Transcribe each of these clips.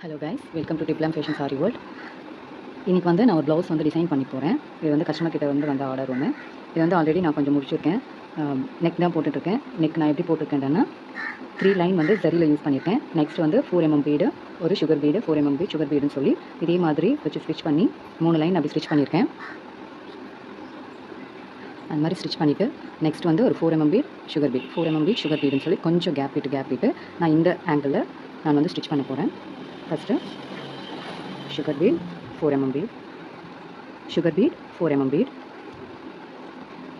Hello guys welcome to diploma fashion sari world இன்றைக்கி வந்து நான் ஒரு ப்ளவுஸ் வந்து டிசைன் பண்ணி போகிறேன் இது வந்து கஸ்டமர் கிட்ட வந்து வந்த ஆர்டர் ஒன்று இது வந்து ஆல்ரெடி நான் கொஞ்சம் முடிச்சிருக்கேன். நெக் தான் போட்டுட்ருக்கேன் நெக் நான் எப்படி போட்டிருக்கேன்டேன்னா த்ரீ லைன் வந்து ஜரியில் யூஸ் பண்ணியிருக்கேன். நெக்ஸ்ட் வந்து ஃபோர் எம்எம் பீடு ஒரு sugar bead four mm bead sugar பீடுன்னு சொல்லி இதே மாதிரி வச்சு ஸ்டிச் பண்ணி மூணு லைன் அப்படி ஸ்டிச் பண்ணியிருக்கேன். அந்த மாதிரி ஸ்டிச் பண்ணிவிட்டு நெக்ஸ்ட் வந்து ஒரு four mm bead sugar bead four mm bead sugar பீடுன்னு சொல்லி கொஞ்சம் கேப் விட்டு கேப் விட்டு நான் இந்த ஆங்கிளில் நான் வந்து ஸ்டிச் பண்ண போகிறேன் first sugar bead four mm bead sugar bead four mm bead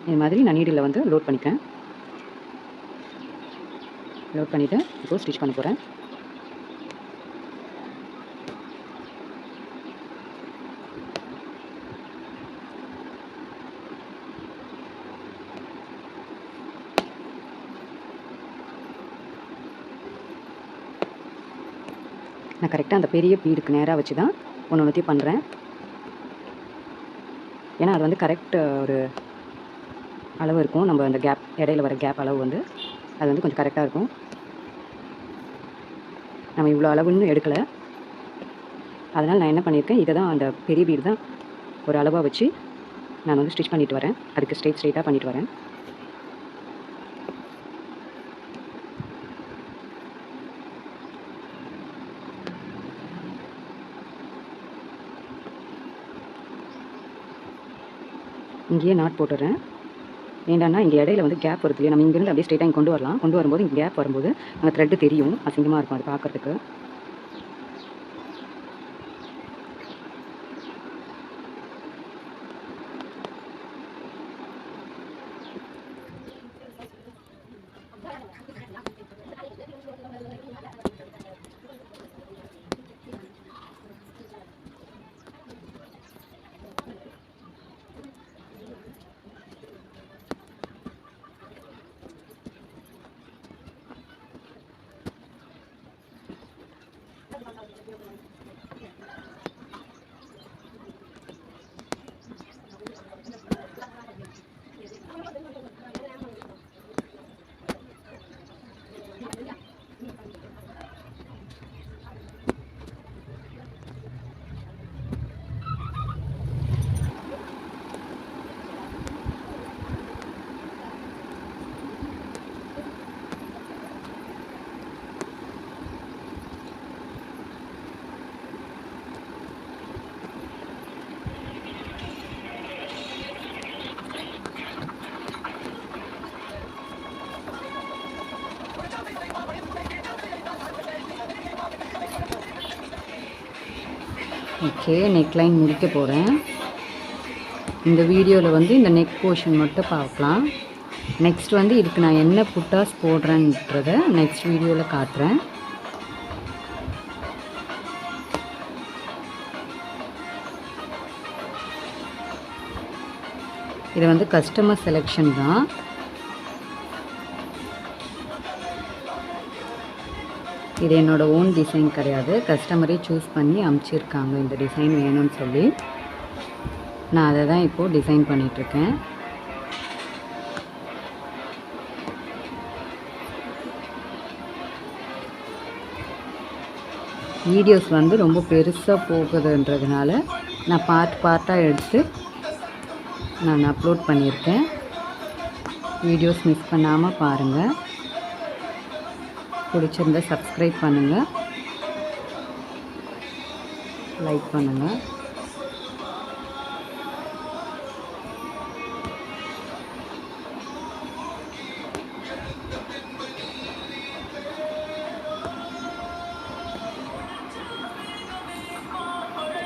இது மாதிரி நான் நீடில் வந்து லோட் பண்ணிக்கிறேன். லோட் பண்ணிவிட்டு இப்போது ஸ்டிச் பண்ண போகிறேன் நான் கரெக்டாக அந்த பெரிய பீடுக்கு நேராக வச்சு தான் ஒன்று ஒன்றுத்தையும் பண்ணுறேன் ஏன்னா அது வந்து கரெக்ட் ஒரு அளவு இருக்கும். நம்ம அந்த கேப் இடையில வர கேப் அளவு வந்து அது வந்து கொஞ்சம் கரெக்டாக இருக்கும். நம்ம இவ்வளோ அளவுன்னு எடுக்கலை. அதனால் நான் என்ன பண்ணியிருக்கேன் இதை தான் அந்த பெரிய பீடு தான் ஒரு அளவாக வச்சு நான் வந்து ஸ்டிச் பண்ணிட்டு வரேன். அதுக்கு ஸ்ட்ரெயிட் ஸ்ட்ரெயிட்டாக பண்ணிட்டு வரேன். இங்கேயே நாட் போட்டுடுறேன் ஏண்டான்னா இங்கே இடையில வந்து கேப் வருது இல்லையா? நம்ம இங்கேருந்து அப்படியே ஸ்ட்ரெயிட்டாக இங்கே கொண்டு வரலாம். கொண்டு வரும்போது இங்கே கேப் வரும்போது அங்கே த்ரெட்டு தெரியும். அசிங்கமாக இருக்கும் அது பார்க்குறதுக்கு. ஓகே நெக்லைன் முடிக்க போகிறேன் இந்த வீடியோவில் வந்து இந்த நெக் போர்ஷன் மட்டும் பார்க்கலாம். நெக்ஸ்ட் வந்து இதுக்கு நான் என்ன புட்டாஸ் போடுறேன்றத நெக்ஸ்ட் வீடியோவில் காட்டுறேன். இது வந்து கஸ்டமர் செலெக்ஷன் தான். இது என்னோட ஓன் டிசைன் கிடையாது. கஸ்டமரே சூஸ் பண்ணி அமுச்சிருக்காங்க. இந்த டிசைன் வேணும்னு சொல்லி. நான் அதை தான் இப்போது டிசைன் பண்ணிகிட்ருக்கேன் வீடியோஸ் வந்து ரொம்ப பெருசாக போகுதுன்றதுனால நான் பார்ட் பார்ட்டாக எடுத்து நான் அப்லோட் பண்ணியிருக்கேன். வீடியோஸ் மிஸ் பண்ணாமல் பாருங்கள் பிடிச்சிருந்தால் சப்ஸ்கிரைப் பண்ணுங்கள் லைக் பண்ணுங்கள்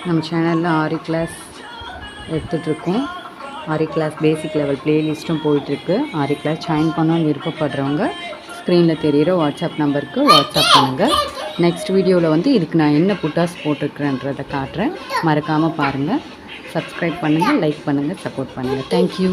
நம்ம சேனலில் ஆரி கிளாஸ் எடுத்துகிட்ருக்கோம் ஆரி கிளாஸ் பேசிக் லெவல் ப்ளேலிஸ்ட்டும் போயிட்டுருக்கு. ஆரி கிளாஸ் ஜாயின் பண்ணணும்னு விருப்பப்படுறவங்க ஸ்க்ரீனில் தெரிகிற வாட்ஸ்அப் நம்பருக்கு வாட்ஸ்அப் பண்ணுங்கள் நெக்ஸ்ட் வீடியோவில் வந்து இதுக்கு நான் என்ன புட்டாஸ் போட்டிருக்கிறேன்றதை காட்டுறேன். மறக்காமல் பாருங்கள் சப்ஸ்கிரைப் பண்ணுங்கள் லைக் பண்ணுங்கள் சப்போர்ட் பண்ணுங்கள் தேங்க்யூ